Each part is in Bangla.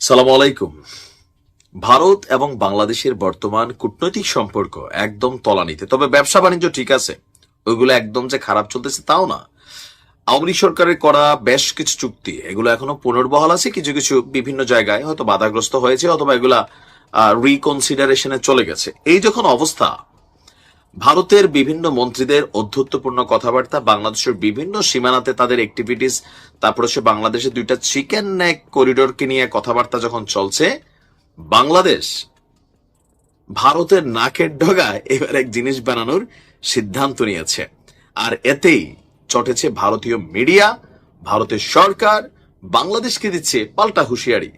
সালাম আলাইকুম। ভারত এবং বাংলাদেশের বর্তমান কূটনৈতিক সম্পর্ক একদম তলানিতে। তবে ব্যবসা বাণিজ্য ঠিক আছে, ওইগুলো একদম যে খারাপ চলতেছে তাও না। আওয়ামী সরকারের করা বেশ কিছু চুক্তি, এগুলো এখনও পুনর্বহাল আছে, কিছু কিছু বিভিন্ন জায়গায় হয়তো বাধাগ্রস্ত হয়েছে, অথবা এগুলা রিকনসিডারেশনে চলে গেছে। এই যখন অবস্থা ভারতের বিভিন্ন মন্ত্রীদের অধ্যত্বপূর্ণ কথাবার্তা, বাংলাদেশের বিভিন্ন সীমানাতে তাদের অ্যাক্টিভিটিস তারপর হচ্ছে বাংলাদেশের দুইটা চিকেন নেক করিডোরকে নিয়ে কথাবার্তা যখন চলছে, বাংলাদেশ ভারতের নাকের ডগায় এবার এক জিনিস বানানোর সিদ্ধান্ত নিয়েছে। আর এতেই চটেছে ভারতীয় মিডিয়া ভারতের সরকার বাংলাদেশকে দিচ্ছে পাল্টা হুঁশিয়ারি।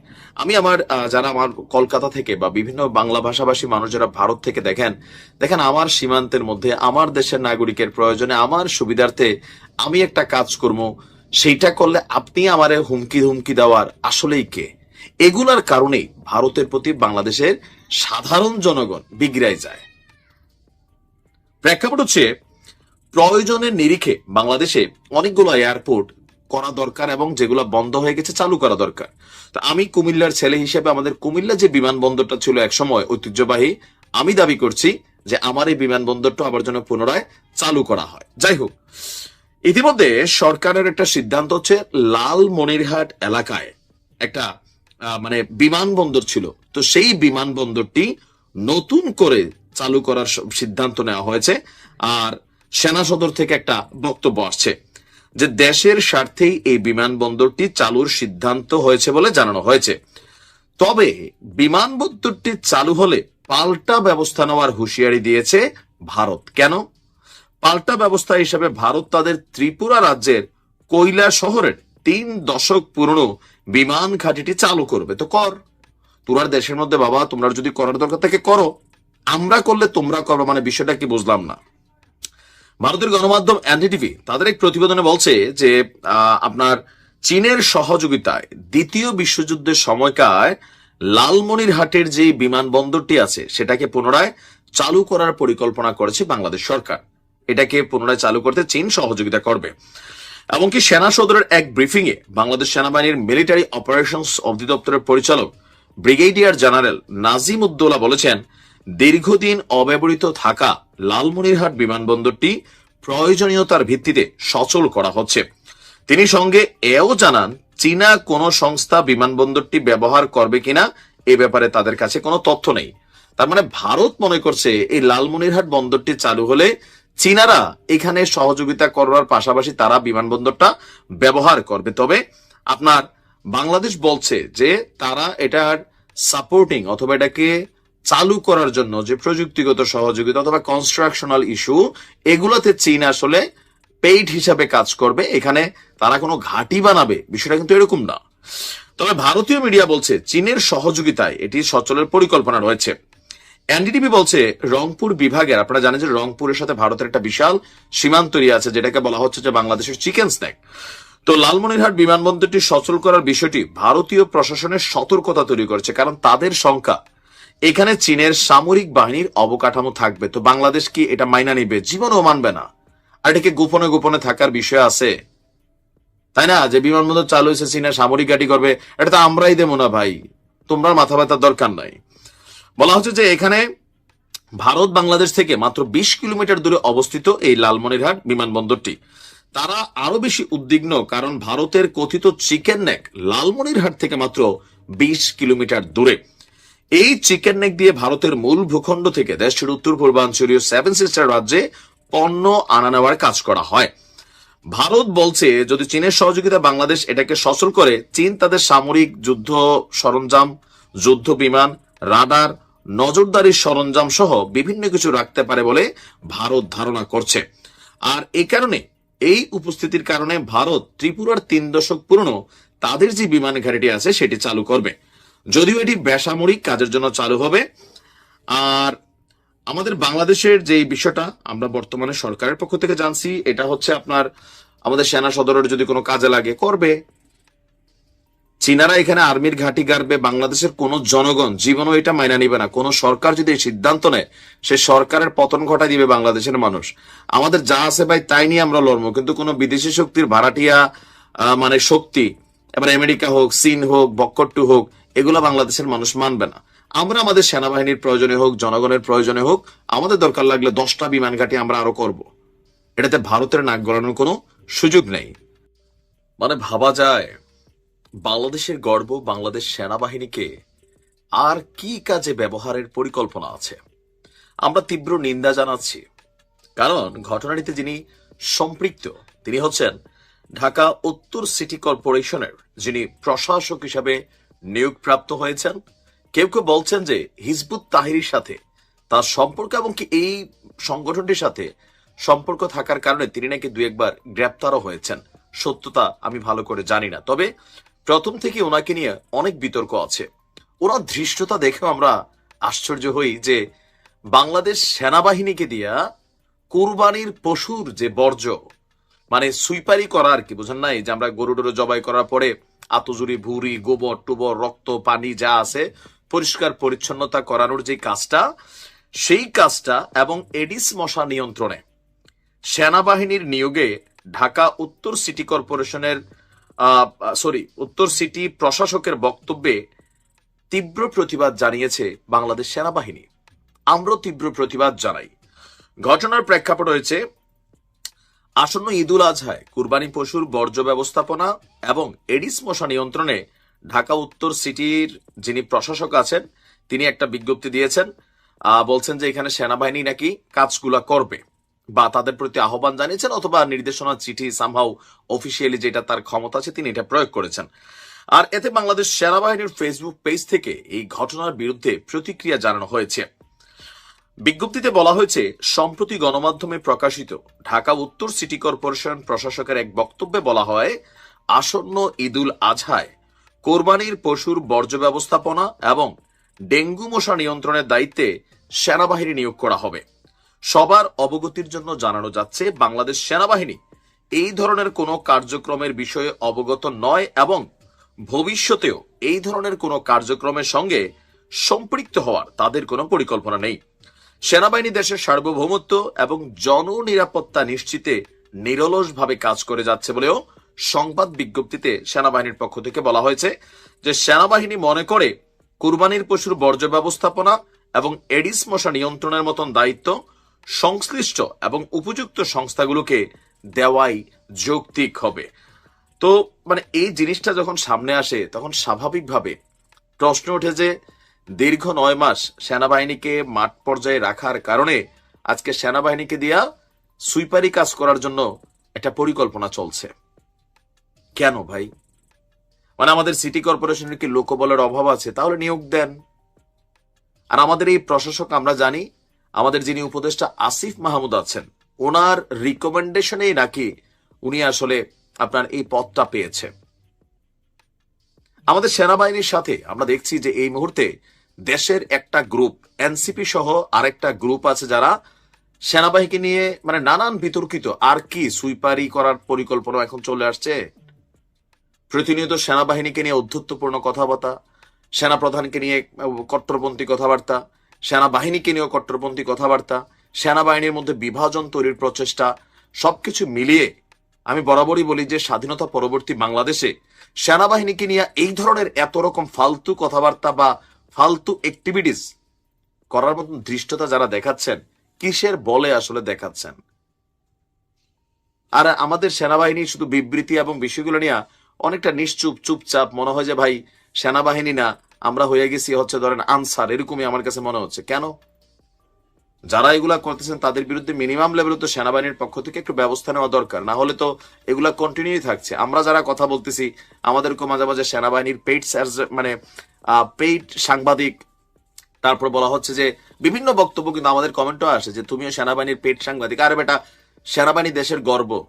আমি আমার যারা আমার কলকাতা থেকে বা বিভিন্ন বাংলা ভাষাভাষী মানুষ যারা ভারত থেকে দেখেন দেখেন আমার সীমান্তের মধ্যে, আমার দেশের নাগরিকের প্রয়োজনে, আমার সুবিধার্থে আমি একটা কাজ করব, সেইটা করলে আপনি আমারে হুমকি হুমকি দেওয়ার আসলেই কে? এগুলার কারণেই ভারতের প্রতি বাংলাদেশের সাধারণ জনগণ বিগড়ায় যায়। প্রেক্ষাপট হচ্ছে, প্রয়োজনের নিরিখে বাংলাদেশে অনেকগুলো এয়ারপোর্ট করা দরকার এবং যেগুলো বন্ধ হয়ে গেছে চালু করা দরকার। তো আমি কুমিল্লার ছেলে হিসেবে আমাদের কুমিল্লা যে বিমানবন্দরটা ছিল একসময় ঐতিহ্যবাহী, আমি দাবি করছি যে আমার এই বিমানবন্দরটা আবার যেন পুনরায় চালু করা হয়। যাই হোক, ইতিমধ্যে সরকারের একটা সিদ্ধান্ত হচ্ছে লালমনিরহাট এলাকায় একটা মানে বিমানবন্দর ছিল। তো সেই বিমানবন্দরটি নতুন করে চালু করার সিদ্ধান্ত নেওয়া হয়েছে। আর সেনা সদর থেকে একটা বক্তব্য আসছে। যে দেশের স্বার্থেই এই বিমানবন্দরটি চালুর সিদ্ধান্ত হয়েছে বলে জানানো হয়েছে। তবে বিমানবন্দরটি চালু হলে পাল্টা ব্যবস্থা নেওয়ার হুঁশিয়ারি দিয়েছে ভারত। কেন? পাল্টা ব্যবস্থা হিসেবে ভারত তাদের ত্রিপুরা রাজ্যের কৈলা শহরের তিন দশক পুরনো বিমান ঘাঁটিটি চালু করবে। তো কর। তোরার দেশের মধ্যে বাবা, তোমরা যদি করার দরকার থাকে করো। আমরা করলে তোমরা করো মানে বিষয়টা কি বুঝলাম না। ভারতের গণমাধ্যম এনডিটিভি তাদের এক প্রতিবেদনে বলছে যে আপনার চীনের সহযোগিতায় দ্বিতীয় বিশ্বযুদ্ধের সময়কার লালমনিরহাটের যে বিমানবন্দরটি আছে, সেটাকে পুনরায় চালু করার পরিকল্পনা করেছে বাংলাদেশ সরকার। এটাকে পুনরায় চালু করতে চীন সহযোগিতা করবে। এমনকি সেনা সদরের এক ব্রিফিং এ বাংলাদেশ সেনাবাহিনীর মিলিটারি অপারেশনস অধিদপ্তরের পরিচালক ব্রিগেডিয়ার জেনারেল নাজিম উদ্দৌলা বলেছেন, দীর্ঘদিন অব্যবহৃত থাকা লালমনিরহাট বিমানবন্দরটি প্রয়োজনীয়তার ভিত্তিতে সচল করা হচ্ছে। তিনি সঙ্গে এও জানান, চীনা কোন সংস্থা বিমানবন্দরটি ব্যবহার করবে কিনা এ ব্যাপারে তাদের কাছে কোনো তথ্য নেই। তার মানে ভারত মনে করছে এই লালমনিরহাট বন্দরটি চালু হলে চীনারা এখানে সহযোগিতা করার পাশাপাশি তারা বিমানবন্দরটা ব্যবহার করবে। তবে আপনার বাংলাদেশ বলছে যে তারা এটার সাপোর্টিং অথবা এটাকে চালু করার জন্য যে প্রযুক্তিগত সহযোগিতা অথবা কনস্ট্রাকশনাল ইস্যু এগুলোতে চীন আসলে পেইড হিসাবে কাজ করবে। এখানে তারা কোনো ঘাঁটি বানাবে, বিষয়টা কিন্তু এরকম না। তবে ভারতীয় মিডিয়া বলছে, চীনের সহযোগিতায় এটি সচলের পরিকল্পনা রয়েছে। এনডিটিভি বলছে, রংপুর বিভাগের, আপনারা জানেন যে রংপুরের সাথে ভারতের একটা বিশাল সীমান্ত আছে, যেটাকে বলা হচ্ছে যে বাংলাদেশের চিকেন স্ন্যাক। তো লালমনিরহাট বিমানবন্দরটি সচল করার বিষয়টি ভারতীয় প্রশাসনের সতর্কতা তৈরি করেছে, কারণ তাদের সংখ্যা এখানে চীনের সামরিক বাহিনীর অবকাঠামো থাকবে। তো বাংলাদেশ কি এটা মাইনা নিবে? জীবনও মানবে না। আর এটাকে গোপনে গোপনে থাকার বিষয় আছে? তাই না? যে বিমানবন্দর চালু হয়েছে, চীনের সামরিক ঘাঁটি করবে, এটা তো আমরাই দেবো না ভাই। তোমরা মাথা ব্যথার দরকার নাই। বলা হচ্ছে যে এখানে ভারত বাংলাদেশ থেকে মাত্র বিশ কিলোমিটার দূরে অবস্থিত এই লালমনিরহাট বিমানবন্দরটি। তারা আরও বেশি উদ্বিগ্ন কারণ ভারতের কথিত চিকেন নেক লালমনিরহাট থেকে মাত্র বিশ কিলোমিটার দূরে। এই চিকেন নেক দিয়ে ভারতের মূল ভূখণ্ড থেকে দেশটির উত্তর পূর্বাঞ্চলীয় সেভেন সিস্টার রাজ্যে পণ্য আনা নেওয়ার কাজ করা হয়। ভারত বলছে, যদি চীনের সহযোগিতা বাংলাদেশ এটাকে সচল করে, চীন তাদের সামরিক যুদ্ধ সরঞ্জাম, যুদ্ধ বিমান, রাডার নজরদারির সরঞ্জাম সহ বিভিন্ন কিছু রাখতে পারে বলে ভারত ধারণা করছে। আর এই কারণে এই উপস্থিতির কারণে ভারত ত্রিপুরার তিন দশক পুরনো তাদের যে বিমান ঘাটিটি আছে সেটি চালু করবে। যদিও এটি বেসামরিক কাজের জন্য চালু হবে, আর আমাদের বাংলাদেশের যে বিষয়টা আমরা বর্তমানে সরকারের পক্ষ থেকে জানছি, এটা হচ্ছে আপনার আমাদের সেনা সদরের যদি কোনো কাজে লাগে, করবে। চীনারা এখানে আর্মির ঘাঁটি গাড়বে, বাংলাদেশের কোন জনগণ জীবনও এটা মাইনা নিবে না। কোন সরকার যদি এই সিদ্ধান্ত নেয়, সে সরকারের পতন ঘটা দিবে বাংলাদেশের মানুষ। আমাদের যা আছে ভাই, তাই নিয়ে আমরা লড়বো, কিন্তু কোনো বিদেশি শক্তির ভাড়াটিয়া মানে শক্তি, এবার আমেরিকা হোক, চীন হোক, বক্কট্টু হোক এগুলা বাংলাদেশের মানুষ মানবে না। আমরা আমাদের সেনাবাহিনীর প্রয়োজনে হোক, জনগণের প্রয়োজনে হোক, আমাদের দরকার লাগলে দশটা বিমান ঘাঁটি আমরা আরও করব। এটাতে ভারতের নাক গলানোর কোনো সুযোগ নেই। মানে ভাবা যায়, বাংলাদেশের গর্ব বাংলাদেশ সেনাবাহিনীকে আর কি কাজে ব্যবহারের পরিকল্পনা আছে। আমরা তীব্র নিন্দা জানাচ্ছি। কারণ ঘটনাটিতে যিনি সম্পৃক্ত, তিনি হচ্ছেন ঢাকা উত্তর সিটি কর্পোরেশনের যিনি প্রশাসক হিসাবে নিয়োগপ্রাপ্ত হয়েছেন। কেউ কেউ বলছেন যে হিজবুত তাহিরির সাথে তার সম্পর্ক এবং কি এই সংগঠনটির সাথে সম্পর্ক থাকার কারণে তিনি নাকি দু একবার গ্রেপ্তারও হয়েছেন। সত্যতা আমি ভালো করে জানি না। তবে প্রথম থেকে ওনাকে নিয়ে অনেক বিতর্ক আছে। ওনার ধৃষ্টতা দেখেও আমরা আশ্চর্য হই যে বাংলাদেশ সেনাবাহিনীকে দিয়া কুরবানির পশুর যে বর্জ্য মানে সুইপারি করা আর কি, বোঝেন নাই? যে আমরা গরু জবাই করার পরে আতজুরি ভুরি গোবর, টুবর, রক্ত, পানি যা আছে পরিষ্কার, পরিচ্ছন্নতা করানোর যে কাজটা, সেই কাজটা এবং এডিস মশা নিয়ন্ত্রণে। সেনাবাহিনীর নিয়োগে ঢাকা উত্তর সিটি কর্পোরেশনের সরি, উত্তর সিটি প্রশাসকের বক্তব্যে তীব্র প্রতিবাদ জানিয়েছে বাংলাদেশ সেনাবাহিনী। আমরাও তীব্র প্রতিবাদ জানাই। ঘটনার প্রেক্ষাপট রয়েছে আসন্ন ঈদুল আজহায় কুরবানি পশুর বর্জ্য ব্যবস্থাপনা এবং এডিস মশা নিয়ন্ত্রণে ঢাকা উত্তর সিটির যিনি প্রশাসক আছেন, তিনি একটা বিজ্ঞপ্তি দিয়েছেন বলছেন যে এখানে সেনাবাহিনী নাকি কাজগুলা করবে বা তাদের প্রতি আহ্বান জানিয়েছেন অথবা নির্দেশনা চিঠি সামহাও অফিসিয়ালি যেটা তার ক্ষমতা আছে তিনি এটা প্রয়োগ করেছেন। আর এতে বাংলাদেশ সেনাবাহিনীর ফেসবুক পেজ থেকে এই ঘটনার বিরুদ্ধে প্রতিক্রিয়া জানানো হয়েছে। বিজ্ঞপ্তিতে বলা হয়েছে, সম্প্রতি গণমাধ্যমে প্রকাশিত ঢাকা উত্তর সিটি কর্পোরেশন প্রশাসকের এক বক্তব্যে বলা হয়, আসন্ন ঈদুল আজহায়, কোরবানির পশুর বর্জ্য ব্যবস্থাপনা এবং ডেঙ্গু মশা নিয়ন্ত্রণের দায়িত্বে সেনাবাহিনী নিয়োগ করা হবে। সবার অবগতির জন্য জানানো যাচ্ছে, বাংলাদেশ সেনাবাহিনী এই ধরনের কোনো কার্যক্রমের বিষয়ে অবগত নয় এবং ভবিষ্যতেও এই ধরনের কোনো কার্যক্রমের সঙ্গে সম্পৃক্ত হওয়ার তাদের কোনো পরিকল্পনা নেই। সেনাবাহিনী দেশের সার্বভৌমত্ব এবং জননিরাপত্তা নিশ্চিতে নিরলসভাবে কাজ করে যাচ্ছে বলেও সংবাদ বিজ্ঞপ্তিতে সেনাবাহিনীর পক্ষ থেকে বলা হয়েছে যে সেনাবাহিনী মনে করে কুরবানির পশুর বর্জ্য ব্যবস্থাপনা এবং এডিস মশা নিয়ন্ত্রণের মতন দায়িত্ব সংশ্লিষ্ট এবং উপযুক্ত সংস্থাগুলোকে দেওয়াই যৌক্তিক হবে। তো মানে এই জিনিসটা যখন সামনে আসে, তখন স্বাভাবিকভাবে প্রশ্ন ওঠে যে দীর্ঘ নয় মাস সেনাবাহিনীকে মাঠ পর্যায়ে রাখার কারণে আজকে সেনাবাহিনীকে দিয়া সুইপারি কাজ করার জন্য একটা পরিকল্পনা চলছে। কেন ভাই? মানে আমাদের সিটি কর্পোরেশনের কি লোকবলের অভাব আছে, তাহলে নিয়োগ দেন। আর আমাদের এই প্রশাসক, আমরা জানি, আমাদের যিনি উপদেষ্টা আসিফ মাহমুদ আছেন, ওনার রিকমেন্ডেশনেই নাকি উনি আসলে আপনার এই পদটা পেয়েছে। আমাদের সেনাবাহিনীর সাথে আমরা দেখছি যে এই মুহূর্তে দেশের একটা গ্রুপ এনসিপি সহ আরেকটা গ্রুপ আছে যারা সেনাবাহিনী নিয়ে মানে নানান বিতর্কিত। আর কি সুইপারি করার পরিকল্পনা এখন চলে আসছে? প্রতিনিয়ত সেনাবাহিনীকে নিয়ে অধ্যত্বপূর্ণ কথাবার্তা, সেনাপ্রধানকে নিয়ে কট্টরপন্থী কথাবার্তা, সেনাবাহিনীকে নিয়েও কট্টরপন্থী কথাবার্তা, সেনাবাহিনীর মধ্যে বিভাজন তৈরির প্রচেষ্টা, সবকিছু মিলিয়ে আমি বরাবরই বলি যে স্বাধীনতা পরবর্তী বাংলাদেশে সেনাবাহিনীকে নিয়ে এই ধরনের এত রকম ফালতু কথাবার্তা বা ফালতু অ্যাক্টিভিটিস করার মতন ধৃষ্টতা যারা দেখাচ্ছেন, কিসের বলে আসলে দেখাচ্ছেন? আর আমাদের সেনাবাহিনী শুধু বিবৃতি এবং বিষয়গুলো নিয়ে অনেকটা নিশ্চুপ, চুপচাপ মনে হয় যে, ভাই, সেনাবাহিনী না, আমরা হয়ে গেছি হচ্ছে ধরেন আনসার। এরকমই আমার কাছে মনে হচ্ছে। কেন? যারা এগুলা করতেছেন, তাদের বিরুদ্ধে মিনিমাম লেভেলে তো সেনাবাহিনীর পক্ষ থেকে একটু ব্যবস্থা নেওয়া দরকার। না হলে তো এগুলা কন্টিনিউ থাকছে। আমরা যারা কথা বলতেছি আমাদেরকে মাঝে মাঝে সেনাবাহিনীর পেইড মানে পেইড সাংবাদিক। তারপর বলা হচ্ছে যে, বিভিন্ন বক্তব্য কিন্তু আমাদের কমেন্টও আসে যে, তুমিও সেনাবাহিনীর পেট সাংবাদিক। আরে বেটা, সেনাবাহিনী দেশের গর্ব।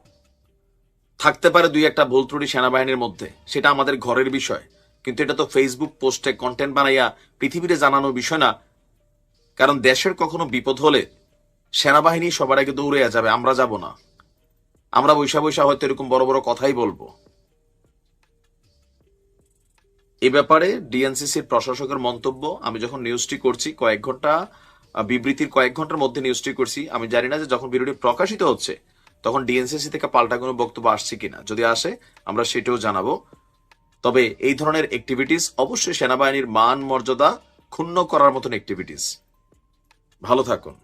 থাকতে পারে দুই একটা ভুল ত্রুটি সেনাবাহিনীর মধ্যে, সেটা আমাদের ঘরের বিষয়। কিন্তু এটা তো ফেসবুক পোস্টে কন্টেন্ট বানাইয়া পৃথিবীতে জানানোর বিষয় না। কারণ দেশের কখনো বিপদ হলে সেনাবাহিনী সবার আগে দৌড়ে যাবে, আমরা যাব না। আমরা বৈশা বৈশা হয়তো এরকম বড় বড় কথাই বলব। এ ব্যাপারে ডিএনসিসির প্রশাসকের মন্তব্য, আমি যখন নিউজটি করছি, কয়েক ঘণ্টা বিবৃতির কয়েক ঘণ্টার মধ্যে নিউজটি করছি, আমি জানি না যে যখন ভিডিওটি প্রকাশিত হচ্ছে, তখন ডিএনসিসি থেকে পাল্টা কোনো বক্তব্য আসছে কিনা। যদি আসে, আমরা সেটাও জানাব। তবে এই ধরনের অ্যাক্টিভিটিস অবশ্যই সেনাবাহিনীর মান মর্যাদা ক্ষুণ্ণ করার মতন অ্যাক্টিভিটিস ভালো থাকুন।